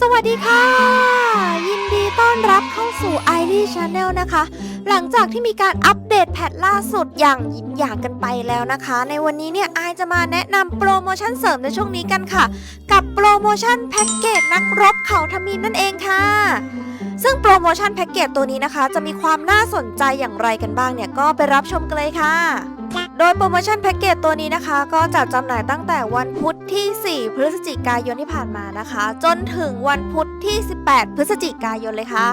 สวัสดีค่ะ ยินดีต้อนรับเข้าสู่ i อ y Channel นะคะ หลังจากที่มีการอัปเดตแพทล่าสุดอย่างยินอย่างกันไปแล้วนะคะ ในวันนี้เนี่ยไอจะมาแนะนำโปรโมชั่นเสริมในช่วงนี้กันค่ะ กับโปรโมชั่นแพ็กเกจนักรบเขาทมินนั่นเองค่ะ ซึ่งโปรโมชั่นแพ็กเกจตัวนี้นะคะ จะมีความน่าสนใจอย่างไรกันบ้างเนี่ยก็ไปรับชมกันเลยค่ะ โดยโปรโมชั่นแพ็กเกจตัวนี้นะคะ ก็จัดจำหน่ายตั้งแต่วันพุธที่ 4 พฤศจิกายนที่ผ่านมานะคะ จนถึงวันพุธที่ 18 พฤศจิกายนเลยค่ะ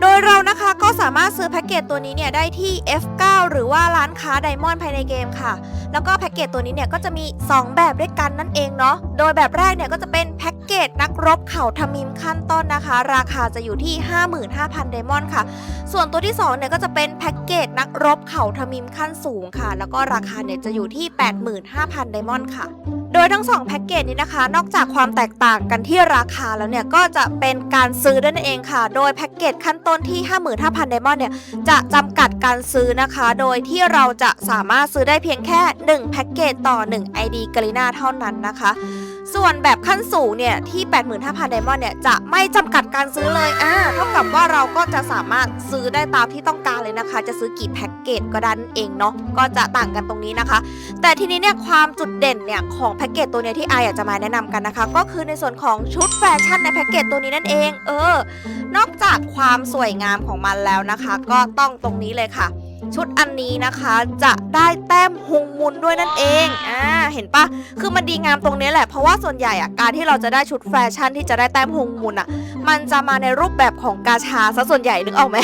โดยเรานะคะก็สามารถซื้อแพ็กเกจตัวนี้เนี่ยได้ที่ F9 หรือว่าร้านค้าไดมอนด์ภายในเกมค่ะ แล้วก็แพ็กเกจตัวนี้เนี่ยก็จะมี 2 แบบด้วยกันนั่นเองเนาะ โดยแบบแรกเนี่ยก็จะเป็นแพ็ก เกจนักรบเข่าทมิมขั้นต้นนะคะ ราคาจะอยู่ที่ 55,000 ไดมอนด์ค่ะ ส่วนตัวที่2เนี่ยก็จะเป็นแพ็กเกจนักรบเข่าทมิมขั้นสูงค่ะ แล้วก็ราคาเนี่ยจะอยู่ที่ 85,000 ไดมอนด์ค่ะโดยทั้ง 2 แพ็กเกจนี้นะคะ นอกจากความแตกต่างกันที่ราคาแล้วเนี่ย ก็จะเป็นการซื้อด้วยนั่นเองค่ะ โดยแพ็กเกจขั้นต้นที่ 55,000ไดมอนด์เนี่ย จะจำกัดการซื้อนะคะ โดยที่เราจะสามารถซื้อได้เพียงแค่ 1 แพ็กเกจต่อ 1 ID กรีนาเท่านั้นนะคะ ส่วนแบบขั้นสูงเนี่ยที่ 85,000ไดมอนด์เนี่ยจะไม่จำกัดการซื้อเลยอ่าเท่ากับว่าเราก็จะสามารถซื้อได้ตามที่ต้องการเลยนะคะ จะซื้อกี่แพ็กเกจก็ได้นั่นเองเนาะก็จะต่างกันตรงนี้นะคะ แต่ทีนี้เนี่ยความจุดเด่นเนี่ยของแพ็กเกจตัวเนี้ยที่ไออยากจะมาแนะนำกันนะคะ ก็คือในส่วนของชุดแฟชั่นในแพ็กเกจตัวนี้นั่นเอง เออ นอกจากความสวยงามของมันแล้วนะคะ ก็ต้องตรงนี้เลยค่ะ ชุดอันนี้นะคะจะได้แต้มฮงมุนด้วยนั่นเอง อ่า เห็นปะคือมันดีงามตรงนี้แหละ เพราะว่าส่วนใหญ่อะการที่เราจะได้ชุดแฟชั่นที่จะได้แต้มฮงมุนอะมันจะมาในรูปแบบของกาชาซะส่วนใหญ่นึกออกไหม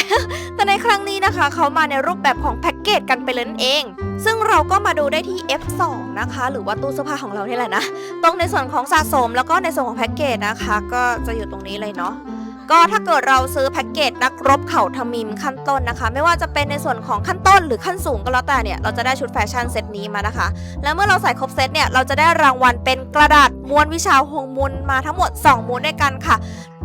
แต่ในครั้งนี้นะคะเขามาในรูปแบบของแพ็กเกจกันไปเลยนั่นเองซึ่งเราก็มาดูได้ที่ F2 นะคะ หรือว่าตู้เสื้อผ้าของเราเนี่แหละนะ ตรงในส่วนของสะสมแล้วก็ในส่วนของแพ็กเกจนะคะ ก็จะอยู่ตรงนี้เลยเนาะ ก็ถ้าเกิดเราซื้อแพ็กเกจนักรบเข่าทมิมขั้นต้นนะคะ ไม่ว่าจะเป็นในส่วนของขั้นต้นหรือขั้นสูงก็แล้วแต่เนี่ยเราจะได้ชุดแฟชั่นเซตนี้มานะคะ แล้วเมื่อเราใส่ครบเซตเนี่ยเราจะได้รางวัลเป็นกระดาษม้วนวิชาหงมุนมาทั้งหมด 2ม้วนด้วยกันค่ะ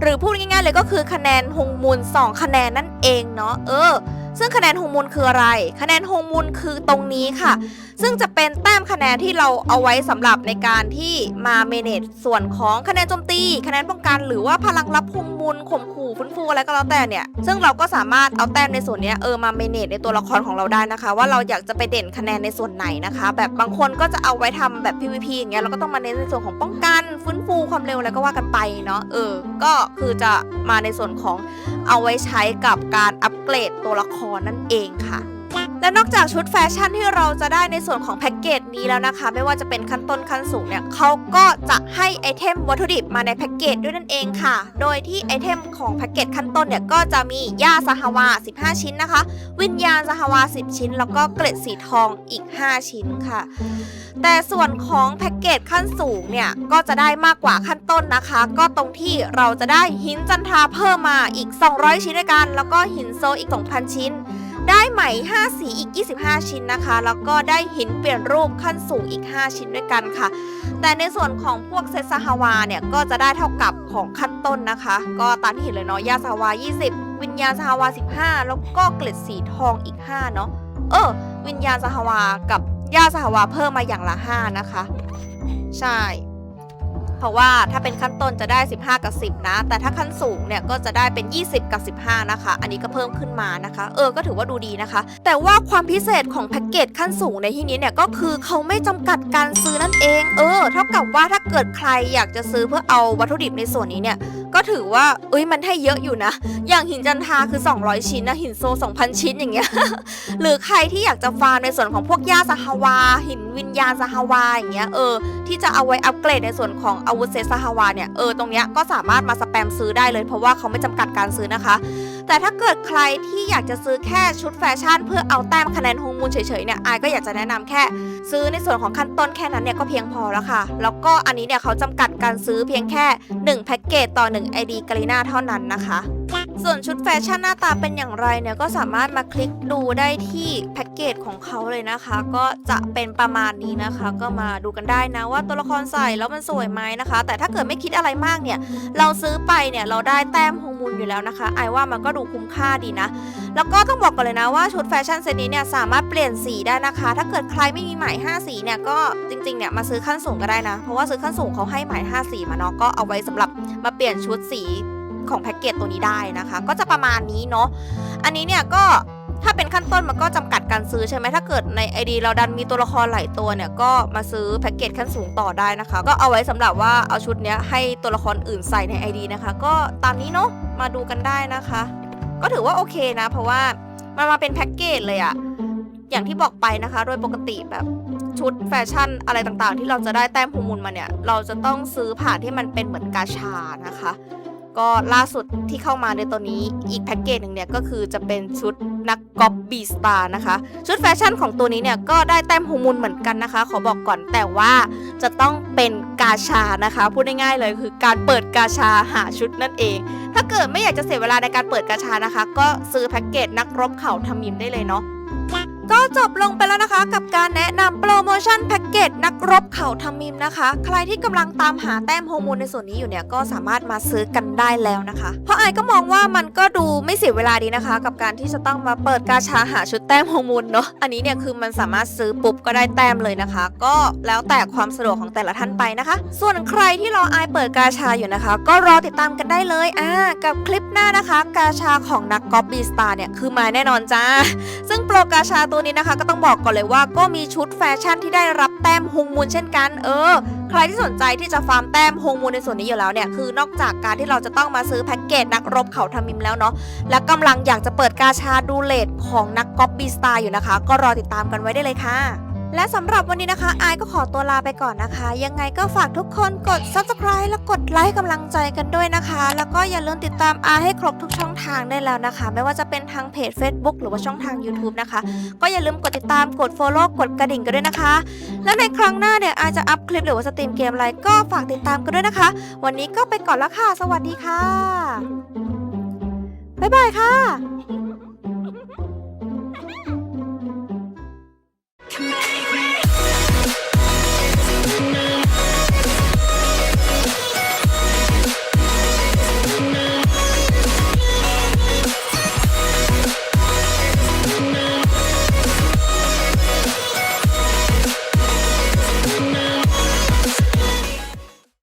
หรือพูดง่ายๆเลยก็คือคะแนนหงมุน2 คะแนนนั่นเองเนาะเออซึ่งคะแนนฮงมูลคืออะไร คะแนนฮงมูลคือตรงนี้ค่ะ ซึ่งจะเป็นแต้มคะแนนที่เราเอาไว้สำหรับในการที่มาเมเนจส่วนของคะแนนโจมตี คะแนนป้องกันหรือว่าพลังรับฮงมูลข่มขู่ฟื้นฟูอะไรก็แล้วแต่เนี่ย ซึ่งเราก็สามารถเอาแต้มในส่วนนี้เออมาเมเนจในตัวละครของเราได้นะคะ ว่าเราอยากจะไปเด่นคะแนนในส่วนไหนนะคะ แบบบางคนก็จะเอาไว้ทำแบบ PVP อย่างเงี้ยเราก็ต้องมาเน้นในส่วนของป้องกันฟื้นฟูความเร็วอะไรก็ว่ากันไปเนาะเออ ก็คือจะมาในส่วนของเอาไว้ใช้กับการอัปเกรดตัวละครนั่นเองค่ะ และนอกจากชุดแฟชั่นที่เราจะได้ในส่วนของแพ็กเกจนี้แล้วนะคะ ไม่ว่าจะเป็นขั้นต้นขั้นสูงเนี่ยเขาก็จะให้ไอเทมวัตถุดิบมาในแพ็กเกจด้วยนั่นเองค่ะ โดยที่ไอเทมของแพ็กเกจขั้นต้นเนี่ยก็จะมีหญ้าสหวา 15 ชิ้นนะคะ วิญญาณสหวา 10 ชิ้น แล้วก็เกล็ดสีทองอีก 5 ชิ้นค่ะ แต่ส่วนของแพ็กเกจขั้นสูงเนี่ยก็จะได้มากกว่าขั้นต้นนะคะ ก็ตรงที่เราจะได้หินจันทราเพิ่มมาอีก 200 ชิ้นด้วยกัน แล้วก็หินโซอีก 2,000 ชิ้น ได้ไหม 5 สีอีก 25 ชิ้นนะคะ แล้วก็ได้หินเปลี่ยนรูปขั้นสูงอีก 5 ชิ้นด้วยกันค่ะ แต่ในส่วนของพวกเซตสหวาเนี่ย ก็จะได้เท่ากับของขั้นต้นนะคะ ก็ตามที่เห็นเลยเนาะยาสหวา 20 วิญญาณสหวา 15 แล้วก็เกล็ดสีทองอีก 5 เนาะเออ วิญญาณสหวากับยาสหวาเพิ่มมาอย่างละ 5 นะคะ ใช่ เพราะว่าถ้าเป็นขั้นต้นจะได้ 15 กับ 10 นะ แต่ถ้าขั้นสูงเนี่ยก็จะได้เป็น 20 กับ 15 นะคะ อันนี้ก็เพิ่มขึ้นมานะคะ เออ ก็ถือว่าดูดีนะคะ แต่ว่าความพิเศษของแพ็กเกจขั้นสูงในที่นี้เนี่ยก็คือเขาไม่จำกัดการซื้อนั่นเอง เออ เท่ากับว่าถ้าเกิดใครอยากจะซื้อเพื่อเอาวัตถุดิบในส่วนนี้เนี่ยก็ถือว่าเอ้ยมันให้เยอะอยู่นะ อย่างหินจันทาคือ 200 ชิ้นนะหินโซ 2,000 ชิ้นอย่างเงี้ย หรือใครที่อยากจะฟาร์มในส่วนของพวกหญ้าสหวา หินวิญญาณสหวาอย่างเงี้ยเออ ที่จะเอาไว้อัปเกรดในส่วนของอาวุธเซตสหวาเนี่ยเออตรงเนี้ยก็สามารถมาสแปมซื้อได้เลย เพราะว่าเขาไม่จำกัดการซื้อนะคะ แต่ถ้าเกิดใครที่อยากจะซื้อแค่ชุดแฟชั่น เพื่อเอาแต้มคะแนนฮงมูลเฉยๆเนี่ยอายก็อยากจะแนะนำแค่ ซื้อในส่วนของขั้นต้นแค่นั้นเนี่ยก็เพียงพอแล้วค่ะ แล้วก็อันนี้เนี่ยเขาจำกัดการซื้อเพียงแค่1แพ็กเกจต่อ1 ID กรีนาเท่านั้นนะคะส่วนชุดแฟชั่นหน้าตาเป็นอย่างไรเนี่ยก็สามารถมาคลิกดูได้ที่แพ็กเกจของเขาเลยนะคะ ก็จะเป็นประมาณนี้นะคะ ก็มาดูกันได้นะว่าตัวละครใส่แล้วมันสวยไหมนะคะ แต่ถ้าเกิดไม่คิดอะไรมากเนี่ย เราซื้อไปเนี่ยเราได้แต้มฮงมูลอยู่แล้วนะคะไอว่ามันก็ดูคุ้มค่าดีนะ แล้วก็ต้องบอกก่อนเลยนะว่าชุดแฟชั่นเซตนี้เนี่ยสามารถเปลี่ยนสีได้นะคะ ถ้าเกิดใครไม่มีไหมาย5สีเนี่ยก็จริงๆเนี่ยมาซื้อขั้นสูงก็ได้นะ เพราะว่าซื้อขั้นสูงเขาให้ไหมาย5สีมาเนาะก็เอาไว้สำหรับมาเปลี่ยนชุดสี ของแพ็กเกจตัวนี้ได้นะคะ ก็จะประมาณนี้เนาะอันนี้เนี่ยก็ถ้าเป็นขั้นต้นมันก็จำกัดการซื้อใช่ไหมถ้าเกิดใน ID เราดันมีตัวละครหลายตัวเนี่ยก็มาซื้อแพ็กเกจขั้นสูงต่อได้นะคะ ก็เอาไว้สำหรับว่าเอาชุดเนี้ยให้ตัวละครอื่นใส่ใน ID นะคะ ก็ตามนี้เนาะมาดูกันได้นะคะ ก็ถือว่าโอเคนะ เพราะว่ามันมาเป็นแพ็กเกจเลยอะอย่างที่บอกไปนะคะ โดยปกติแบบชุดแฟชั่นอะไรต่างๆ ที่เราจะได้แต้มฮูมูลมาเนี่ย เราจะต้องซื้อผ่านที่มันเป็นเหมือนกาชานะคะ ก็ล่าสุดที่เข้ามาในตัวนี้อีกแพ็กเกจหนึ่งเนี่ยก็คือจะเป็นชุดนักกอล์ฟบีสตาร์นะคะ ชุดแฟชั่นของตัวนี้เนี่ยก็ได้แต้มฮูมูลเหมือนกันนะคะ ขอบอกก่อนแต่ว่าจะต้องเป็นกาชานะคะ พูดง่ายๆเลยคือการเปิดกาชาหาชุดนั่นเอง ถ้าเกิดไม่อยากจะเสียเวลาในการเปิดกาชานะคะ ก็ซื้อแพ็กเกจนักรบเข่าทำมิมได้เลยเนาะ ก็จบลงไปแล้วนะคะกับการแนะนำโปรโมชั่นแพ็กเกจนักรบเขาทำมิมนะคะ ใครที่กำลังตามหาแต้มโฮอร์โมนในส่วนนี้อยู่เนี่ยก็สามารถมาซื้อกันได้แล้วนะคะ เพราะไอก็มองว่ามันก็ดูไม่เสียเวลาดีนะคะ กับการที่จะต้องมาเปิดกาชาหาชุดแต้มโฮอร์โมนเนาะอันนี้เนี่ยคือมันสามารถซื้อปุ๊บก็ได้แต้มเลยนะคะ ก็แล้วแต่ความสะดวกของแต่ละท่านไปนะคะ ส่วนใครที่รอไอเปิดกาชาอยู่นะคะ ก็รอติดตามกันได้เลยอ่ากับคลิปหน้านะคะ กาชาของนักกอล์ฟบีสตาร์เนี่ยคือมาแน่นอนจ้าซึ่งโปรกาชาตัวตัวนี้นะคะ ก็ต้องบอกก่อนเลยว่าก็มีชุดแฟชั่นที่ได้รับแต้มฮงมูลเช่นกัน เออ ใครที่สนใจที่จะฟาร์มแต้มฮงมูลในส่วนนี้อยู่แล้วเนี่ยคือนอกจากการที่เราจะต้องมาซื้อแพ็กเกจนักรบเขาทามิมแล้วเนาะและกำลังอยากจะเปิดกาชาดูเลตของนักกอปบีสตาร์อยู่นะคะ ก็รอติดตามกันไว้ได้เลยค่ะ และสำหรับวันนี้นะคะอายก็ขอตัวลาไปก่อนนะคะ ยังไงก็ฝากทุกคนกด subscribe และกดไลค์กำลังใจกันด้วยนะคะ แล้วก็อย่าลืมติดตามอายให้ครบทุกช่องทางได้แล้วนะคะ ไม่ว่าจะเป็นทางเพจ Facebook หรือว่าช่องทาง YouTube นะคะ ก็อย่าลืมกดติดตามกด Follow กดกระดิ่งกันด้วยนะคะ และในครั้งหน้าเนี่ยอายจะอัพคลิปหรือว่าสตรีมเกมอะไรก็ฝากติดตามกันด้วยนะคะ วันนี้ก็ไปก่อนแล้วค่ะ สวัสดีค่ะบ๊ายบายค่ะ